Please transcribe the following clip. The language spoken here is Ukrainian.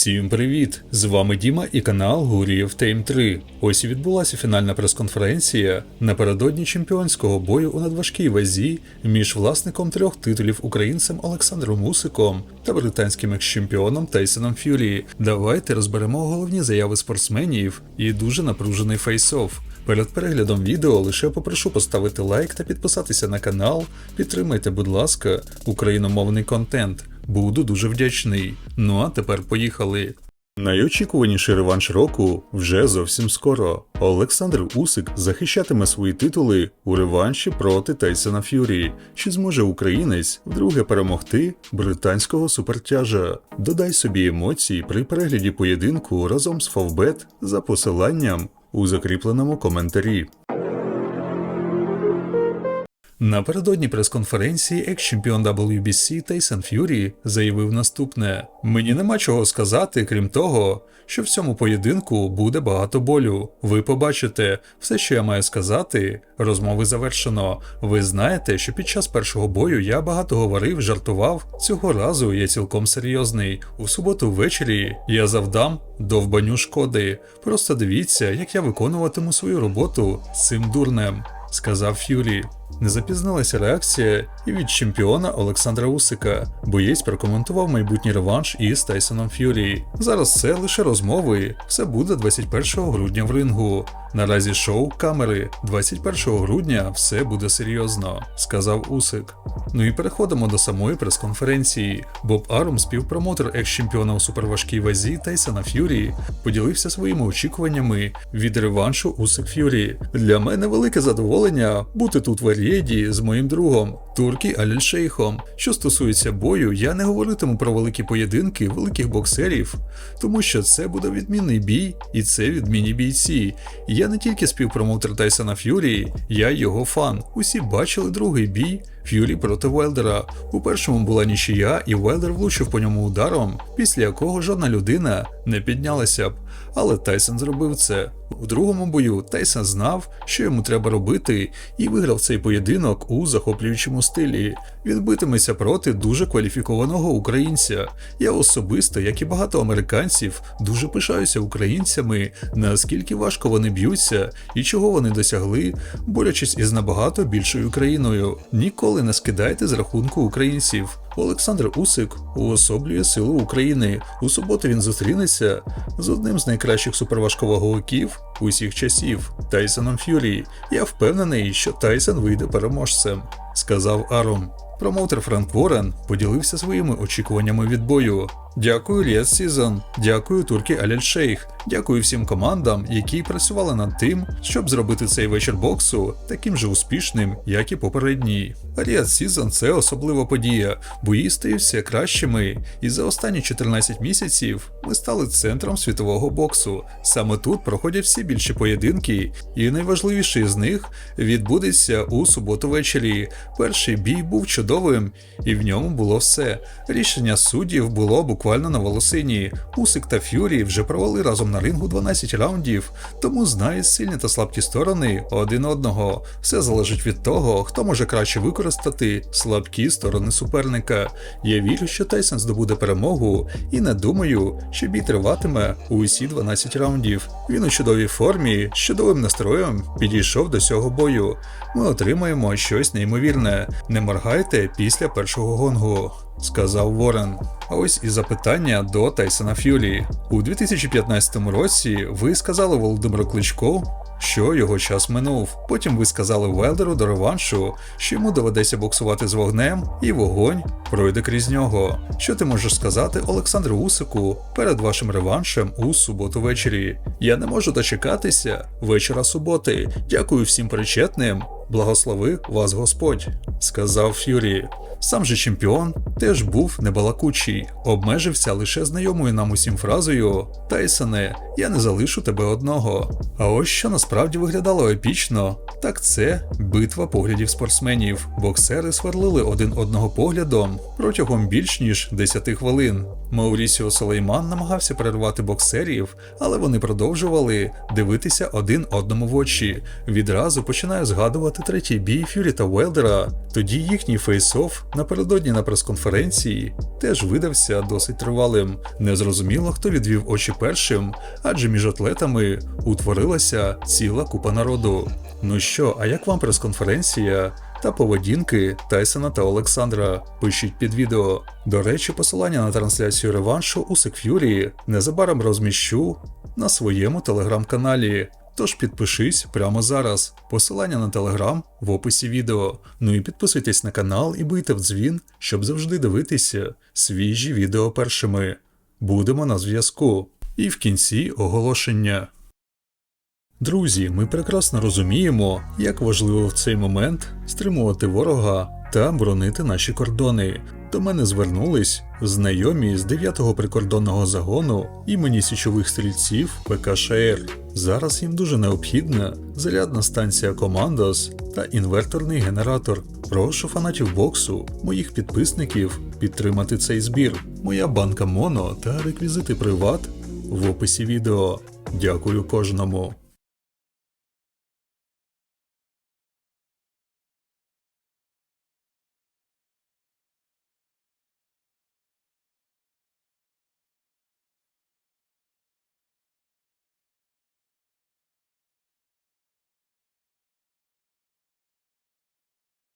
Всім привіт! З вами Діма і канал Гуріїв Тейм 3. Ось і відбулася фінальна прес-конференція напередодні чемпіонського бою у надважкій вазі між власником трьох титулів українцем Олександром Усиком та британським екс-чемпіоном Тайсоном Ф'юрі. Давайте розберемо головні заяви спортсменів і дуже напружений фейс-офф. Перед переглядом відео лише попрошу поставити лайк та підписатися на канал. Підтримайте, будь ласка, україномовний контент. Буду дуже вдячний. Ну а тепер поїхали. Найочікуваніший реванш року вже зовсім скоро. Олександр Усик захищатиме свої титули у реванші проти Тайсона Ф'юрі. Чи зможе українець вдруге перемогти британського супертяжа? Додай собі емоцій при перегляді поєдинку разом з Фавбет за посиланням у закріпленому коментарі. Напередодні прес-конференції екс-чемпіон WBC Тейсон Ф'юрі заявив наступне: Мені нема чого сказати, крім того, що в цьому поєдинку буде багато болю. Ви побачите, все, що я маю сказати, розмови завершено. Ви знаєте, що під час першого бою я багато говорив, жартував. Цього разу я цілком серйозний. У суботу ввечері я завдам довбаню шкоди. Просто дивіться, як я виконуватиму свою роботу з цим дурнем, сказав Ф'юрі. Не запізнилася реакція і від чемпіона Олександра Усика. Боєць прокоментував майбутній реванш із Тайсоном Ф'юрі. Зараз це лише розмови. Все буде 21 грудня в рингу. Наразі шоу камери 21 грудня все буде серйозно, сказав Усик. Ну і переходимо до самої прес-конференції. Боб Арум, співпромоутер екс-чемпіона у суперважкій вазі Тайсона Ф'юрі, поділився своїми очікуваннями від реваншу Усик Ф'юрі. Для мене велике задоволення бути тут в Рієді з моїм другом Туркі Аліль Шейхом. Що стосується бою, я не говоритиму про великі поєдинки великих боксерів, тому що це буде відмінний бій, і це відмінні бійці. Я не тільки співпромоутер Тайсона Ф'юрі, я його фан. Усі бачили другий бій. Ф'юрі проти Велдера. У першому була нічия, і Велдер влучив по ньому ударом, після якого жодна людина не піднялася б. Але Тайсон зробив це. У другому бою Тайсон знав, що йому треба робити, і виграв цей поєдинок у захоплюючому стилі. Він битиметься проти дуже кваліфікованого українця. Я особисто, як і багато американців, дуже пишаюся українцями, наскільки важко вони б'ються і чого вони досягли, борючись із набагато більшою країною. Ніколи не скидайте з рахунку українців. Олександр Усик уособлює силу України. У суботу він зустрінеться з одним з найкращих суперважковаговиків усіх часів Тайсоном Ф'юрі. Я впевнений, що Тайсон вийде переможцем, сказав Аром. Промоутер Франк Ворен поділився своїми очікуваннями від бою. Дякую Ліас Сізон, дякую Туркі Аляль Шейх, дякую всім командам, які працювали над тим, щоб зробити цей вечір боксу таким же успішним, як і попередній. Аліас Сізон це особлива подія, бої стають все кращими, і за останні 14 місяців ми стали центром світового боксу. Саме тут проходять всі більші поєдинки, і найважливіший з них відбудеться у суботу ввечері. Перший бій був чудовим, і в ньому було все. Рішення суддів було буквально на волосині. Усик та Ф'юрі вже провели разом на рингу 12 раундів, тому знають сильні та слабкі сторони один одного. Все залежить від того, хто може краще використати слабкі сторони суперника. Я вірю, що Тайсон здобуде перемогу, і не думаю, що бій триватиме усі 12 раундів. Він у чудовій формі, з чудовим настроєм підійшов до цього бою. Ми отримаємо щось неймовірне. Не моргайте після першого гонгу. Сказав Ворен. Ось і запитання до Тайсона Ф'юлі. У 2015 році ви сказали Володимиру Кличко, що його час минув. Потім ви сказали Велдеру до реваншу, що йому доведеться боксувати з вогнем, і вогонь пройде крізь нього. Що ти можеш сказати Олександру Усику перед вашим реваншем у суботу ввечері? Я не можу дочекатися вечора суботи. Дякую всім причетним. Благослови вас Господь, сказав Ф'юрі. Сам же чемпіон теж був небалакучий, обмежився лише знайомою нам усім фразою Тайсоне, я не залишу тебе одного. А ось що насправді виглядало епічно, так це битва поглядів спортсменів. Боксери сверлили один одного поглядом, протягом більш ніж 10 хвилин. Маурісіо Солейман намагався перервати боксерів, але вони продовжували дивитися один одному в очі. Відразу починаю згадувати третій бій Фюрі та Уелдера. Тоді їхній фейс-офф напередодні на прес-конференції теж видався досить тривалим. Незрозуміло, хто відвів очі першим, адже між атлетами утворилася ціла купа народу. Ну що, а як вам прес-конференція? Та поведінки Тайсона та Олександра пишіть під відео. До речі, посилання на трансляцію реваншу у Секфюрі незабаром розміщу на своєму телеграм-каналі. Тож підпишись прямо зараз. Посилання на телеграм в описі відео. Ну і підписуйтесь на канал і бийте в дзвін, щоб завжди дивитися свіжі відео першими. Будемо на зв'язку. І в кінці оголошення. Друзі, ми прекрасно розуміємо, як важливо в цей момент стримувати ворога та боронити наші кордони. До мене звернулись знайомі з 9-го прикордонного загону імені січових стрільців ПКШР. Зараз їм дуже необхідна зарядна станція Командос та інверторний генератор. Прошу фанатів боксу, моїх підписників підтримати цей збір. Моя банка Моно та реквізити приват в описі відео. Дякую кожному.